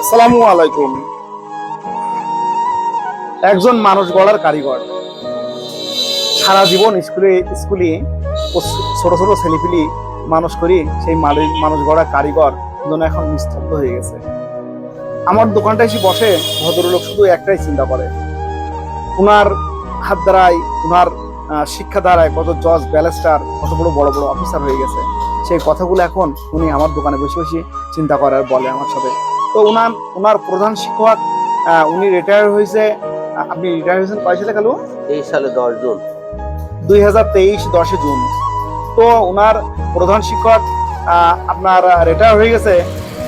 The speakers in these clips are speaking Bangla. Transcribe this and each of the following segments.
আসসালামু আলাইকুম। একজন মানুষ গড়ার কারিগর। সারা জীবন স্কুলে স্কুলে ও ছোট ছোট ছেলেপিলি মানুষ করি সেই মানুষ গড়া কারিগর যেন এখন নিস্তব্ধ হয়ে গেছে। আমার দোকানটা এসে বসে, ভদ্রলোক শুধু একটাই চিন্তা করে। ওনার হাত দ্বারাই ওনার শিক্ষা দ্বারায় কত জজ ব্যালেস্টার কত বড় বড় বড় অফিসার হয়ে গেছে। সেই কথাগুলো এখন উনি আমার দোকানে বসে বসে চিন্তা করে আর বলে আমার সাথে তো উনার উনার প্রধান শিক্ষক আহ, উনি রিটায়ার হয়েছে। আপনি রিটায়ার হয়েছেন কয় সালে কালু? এই সালে দশ জন। দুই হাজার তেইশ দশে জুন। তো ওনার প্রধান শিক্ষক আপনার রিটায়ার হয়ে গেছে।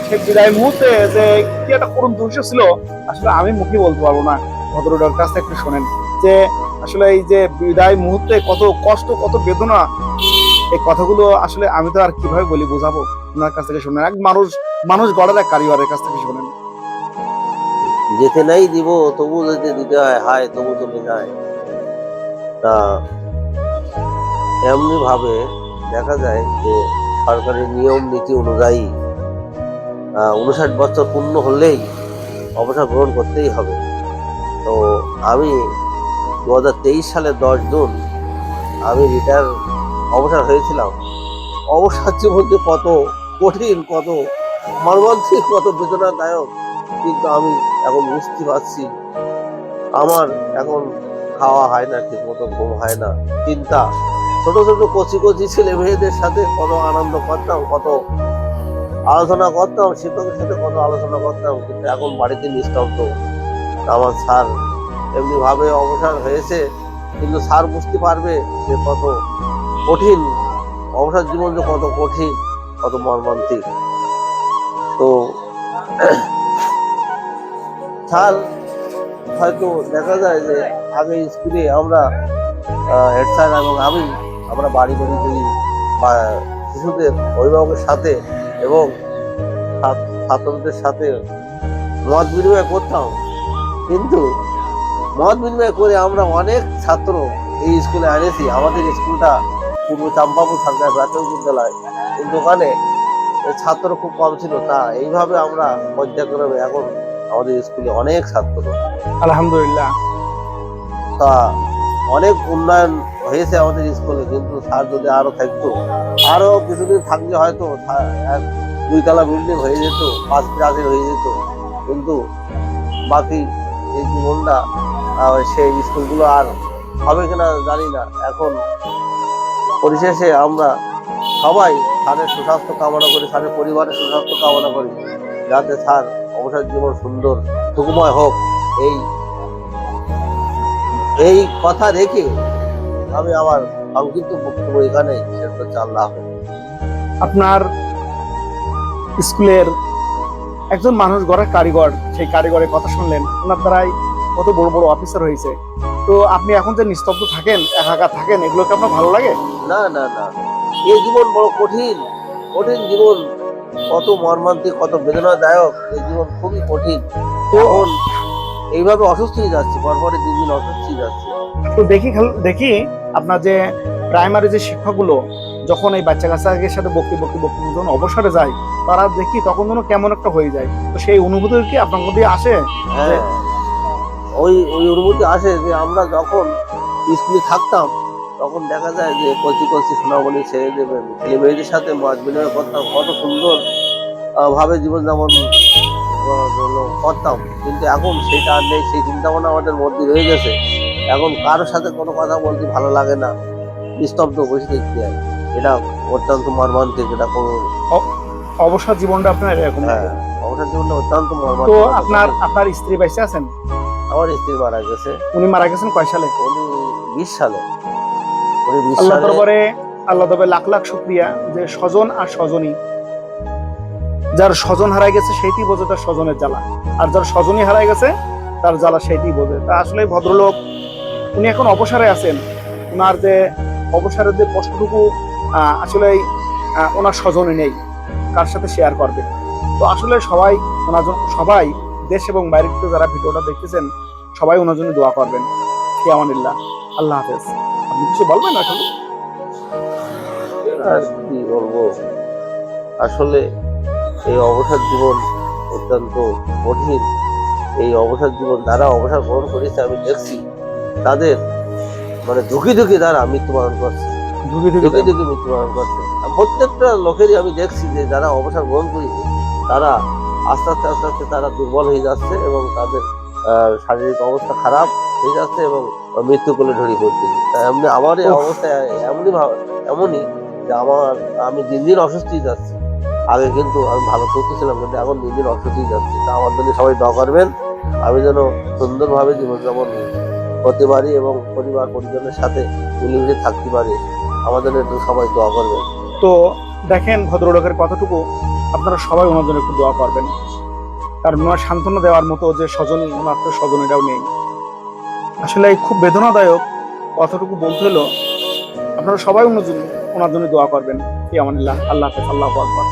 সে বিদায় মুহূর্তে যে কি একটা করুণ দৃশ্য ছিল আসলে আমি মুখে বলতে পারব না। ভদ্রটার কাছ থেকে একটু শোনেন। যে আসলে এই যে বিদায় মুহূর্তে কত কষ্ট কত বেদনা এই কথাগুলো আসলে আমি তো আর কীভাবে বলি বোঝাবো? ওনার কাছ থেকে শোনেন। এক মানুষ মানুষ গড়ার এক কারিগরের কাছ থেকে শোনেন। যেতে নাই দিব, তবু যেতে দিতে হয়, হায়, তবু চলে যায় তা এমনি ভাবে দেখা যায় যে সরকারের নিয়ম, নীতি অনুযায়ী উনষাট বছর পূর্ণ হলেই অবসর গ্রহণ করতেই হবে। তো আমি দু সালের দশ জুন আমি রিটায়ার অবসর হয়েছিলাম। অবসর জীবন যে কত কঠিন, কত মর্মান্তিক, কত বেদনাদায়ক, কিন্তু আমি এখন বুঝতে পারছি, আমার এখন খাওয়া হয় না ঠিক মতো ঘুম হয় না। চিন্তা, ছোট ছোট কচি কচি ছেলে মেয়েদের সাথে কত আনন্দ করতাম, কত আলোচনা করতাম, শিক্ষকের সাথে কত আলোচনা করতাম, কিন্তু এখন বাড়িতে নিস্তব্ধ। আমার স্যার এমনিভাবে অবসর হয়েছে, কিন্তু স্যার বুঝতে পারবে যে কত কঠিন। অবসর জীবন যে কত কঠিন কত মর্মান্তিক। তো, স্যার, হয়তো দেখা যায় যে আগে স্কুলে আমরা হেড স্যার এবং আমি, আমরা বাড়ি বাড়ি বা, শিশুদের অভিভাবকের সাথে এবং ছাত্রদের সাথে মত বিনিময় করতাম। কিন্তু মত বিনিময় করে আমরা অনেক ছাত্র এই স্কুলে আনেছি। আমাদের স্কুলটা পূর্ব চাম্পাপুর সরকারি প্রাথমিক বিদ্যালয়। কিন্তু ওখানে ছাত্র খুব কম ছিল তা এইভাবে আমরা পর্যায়ক্রমে এখন আমাদের স্কুলে অনেক ছাত্র। আলহামদুলিল্লাহ। তা অনেক উন্নয়ন হয়েছে আমাদের স্কুলে কিন্তু স্যার যদি আরও থাকতো আরও কিছুদিন থাকলে হয়তো এক দুইতলা বিল্ডিং হয়ে যেত পাঁচ ক্লাসের হয়ে যেত কিন্তু বাকি এই জীবনটা সেই স্কুলগুলো আর হবে কিনা জানি না। এখন পরিশেষে আমরা সবাই স্যারের সুস্বাস্থ্য কামনা করি স্যারের পরিবারের সুস্বাস্থ্য কামনা করি, যাতে স্যার অবসর জীবন সুন্দর, সুখময় হোক। এই এই কথা রেখে আমি আমার সংক্ষিপ্ত বক্তব্য এখানে শেষ আল্লাহ আপনার স্কুলের একজন মানুষ গড়ার কারিগর, সেই কারিগরের কথা শুনলেন। ওনার দ্বারাই কত বড় বড় অফিসার হয়েছে। তো আপনি এখন যে নিস্তব্ধ থাকেন একা থাকেন এগুলো কি আপনার ভালো লাগে? না না না। এই জীবন বড় কঠিন। কঠিন জীবন। কত মর্মান্তিক কত বেদনাদায়ক এই জীবন খুবই কঠিন। এখন এইভাবে অসুস্থ হয়ে যাচ্ছে পরপরে দিন দিন অসুস্থ হয়ে যাচ্ছে। তো দেখি খাল- দেখি আপনার যে প্রাইমারি যে শিক্ষকগুলো যখন এই বাচ্চা কাচ্চাদের সাথে বকতে বকতে বকতে যখন অবসরে যায় তারা দেখি তখন যেন কেমন একটা হয়ে যায়। তো সেই অনুভূতি কি আপনার মধ্যে আসে? হ্যাঁ। ওই ওই অনুভূতি আসে যে আমরা যখন স্কুলে থাকতাম তখন দেখা যায় যে কচি কচি সোনামণি ছেড়ে দেবে। ছেলে মেয়েদের সাথে মাছ বিনিময় করতাম কত সুন্দর ভাবে জীবনযাপন করতাম। কিন্তু এখন সেটা আর নেই সেই চিন্তা ভাবনা আমাদের মধ্যে রয়ে গেছে। এখন কারোর সাথে কোনো কথা বলতে ভালো লাগে না নিস্তব্ধ বসে দেখতে হয় এটা অত্যন্ত মর্মান্তিক এটা কোনো অবসর জীবনটা আপনার এরকম। হ্যাঁ অবসর জীবনটা অত্যন্ত তো মর্মান্তিক আপনার আপনার স্ত্রী বাইসে আছেন? আমার স্ত্রী মারা গেছে। উনি মারা গেছেন কয় সালে? উনি বিশ সালে। উনি বিশ আল্লাহ সালে দরবারে আল্লাহ তবে লাখ লাখ শুক্রিয়া যে স্বজন আর স্বজনই। যার স্বজন হারাই গেছে সেইটি বোঝে তার স্বজনের জ্বালা। আর যার স্বজনই হারাই গেছে তার জ্বালা সেইটি বোঝে। তা আসলে ভদ্রলোক উনি এখন অবসরে আছেন। ওনার যে অবসরের যে কষ্টটুকু আসলে ওনার স্বজনই নেই। কার সাথে শেয়ার করবে? তো আসলে সবাই ওনার সবাই দেশ এবং বাইরের থেকে যারা ভিডিওটা দেখতেছেন সবাই ওনার জন্য দোয়া করবেন। কেয়ামানিল্লাহ আল্লাহ? হাফেজ। আপনি কিছু বলবেন আসলে আর কি বলব? আসলে এই অবসর জীবন অত্যন্ত কঠিন। এই অবসর জীবন যারা অবসর গ্রহণ করেছে আমি দেখছি তাদের মানে ঝুঁকি ঝুঁকি তারা মৃত্যুবরণ করছে। ঝুঁকি ঝুঁকি ঝুঁকি মৃত্যুবরণ করছে। প্রত্যেকটা লোকেরই আমি দেখছি যে যারা অবসর গ্রহণ করেছে তারা আস্তে আস্তে আস্তে আস্তে তারা দুর্বল হয়ে যাচ্ছে এবং তাদের শারীরিক অবস্থা খারাপ হয়ে যাচ্ছে এবং মৃত্যু কোলে ঢড়ি পড়তেছে তাই এমনি আমার এই অবস্থা এমনই ভাব এমনই যে আমার আমি দিন দিন অসুস্থই যাচ্ছি। আগে কিন্তু আমি ভালো সুস্থ ছিলাম কিন্তু এখন দিন দিন অসুস্থই যাচ্ছি। তা আমার জন্য সবাই দোয়া করবেন আমি যেন সুন্দরভাবে জীবনযাপন করতে পারি এবং পরিবার পরিজনের সাথে মিলেমিশে থাকতে পারি। আমাদের একটু সবাই দোয়া করবেন। তো দেখেন ভদ্রলোকের কতটুকু আপনারা সবাই ওনার জন্য একটু দোয়া করবেন। কারণ ওনার সান্ত্বনা দেওয়ার মতো যে স্বজন, ওনার তো স্বজন এটাও নেই। আসলে এই খুব বেদনাদায়ক কতটুকু বলতে হলো, আপনারা সবাই ওনার জন্য ওনার জন্য দোয়া করবেন। এই আমানিল্লাহ আল্লাহ হাফেজ, আল্লাহ আকবর।